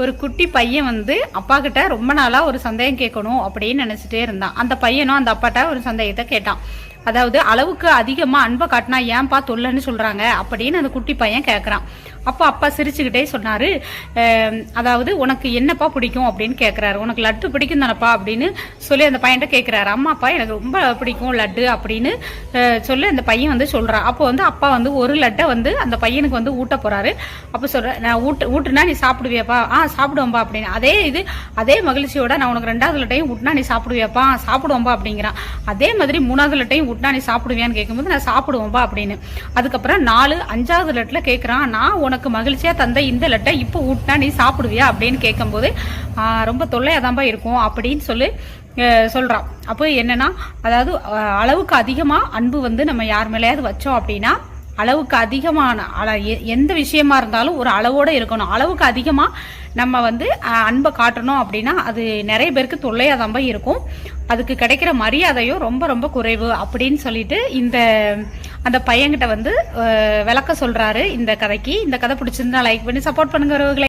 ஒரு குட்டி பையன் வந்து அப்பா கிட்ட ரொம்ப நாளா ஒரு சந்தேகம் கேட்கணும் அப்படின்னு நினைச்சிட்டே இருந்தான். அந்த பையனும் அந்த அப்பாட்ட ஒரு சந்தேகத்தை கேட்டான். அதாவது அளவுக்கு அதிகமாக அன்பை காட்டினா ஏன்பா தொல்லைன்னு சொல்கிறாங்க அப்படின்னு அந்த குட்டி பையன் கேட்குறான் அப்போ அப்பா சிரிச்சுக்கிட்டே சொன்னார் அதாவது உனக்கு என்னப்பா பிடிக்கும்? அப்படின்னு கேட்குறாரு உனக்கு லட்டு பிடிக்கும் தானப்பா? அப்படின்னு சொல்லி அந்த பையன்கிட்ட கேட்குறாரு அம்மா அப்பா எனக்கு ரொம்ப பிடிக்கும் லட்டு அப்படின்னு சொல்லி அந்த பையன் வந்து சொல்கிறான் அப்போ வந்து அப்பா வந்து ஒரு லட்டை வந்து அந்த பையனுக்கு வந்து ஊட்ட போகிறாரு அப்போ சொல்கிற நான் ஊட்டு ஊட்டுனா நீ சாப்பிடுவியாப்பா? ஆ சாப்பிடுவோம்பா அப்படின்னு. அதே இது அதே மகிழ்ச்சியோட நான் உனக்கு ரெண்டாவது லட்டையும் ஊட்டினா நீ சாப்பிடுவியாப்பா? சாப்பிடுவோம்பா அப்படிங்கிறான். அதே மாதிரி மூணாவது லட்டையும் ஊட்டினா நீ சாப்பிடுவியான்னு கேட்கும்போது நான் சாப்பிடுவோம்பா அப்படின்னு. அதுக்கப்புறம் நாலு அஞ்சாவது லெட்டில் கேட்குறான் நான் உனக்கு மகிழ்ச்சியாக தந்த இந்த லெட்டை இப்போ ஊட்டினா நீ சாப்பிடுவியா? அப்படின்னு கேட்கும்போது ரொம்ப ரொம்ப தொல்லையாதான்பா இருக்கும் அப்படின்னு சொல்லி சொல்கிறான் அப்போ என்னென்னா அதாவது அளவுக்கு அதிகமாக அன்பு வந்து நம்ம யார் மேலேயாவது வச்சோம் அப்படின்னா அளவுக்கு அதிகமான அள எ- எந்த விஷயமா இருந்தாலும் ஒரு அளவோடு இருக்கணும். அளவுக்கு அதிகமாக நம்ம வந்து அன்பை காட்டணும் அப்படின்னா அது நிறைய பேருக்கு தொல்லையாதான்பா இருக்கும். அதுக்கு கிடைக்கிற மரியாதையும் ரொம்ப ரொம்ப குறைவு அப்படின்னு சொல்லிட்டு இந்த அந்த பையன்கிட்ட வந்து விளக்க சொல்கிறாரு இந்த கதைக்கு. இந்த கதை பிடிச்சிருந்தா லைக் பண்ணி சப்போர்ட் பண்ணுங்க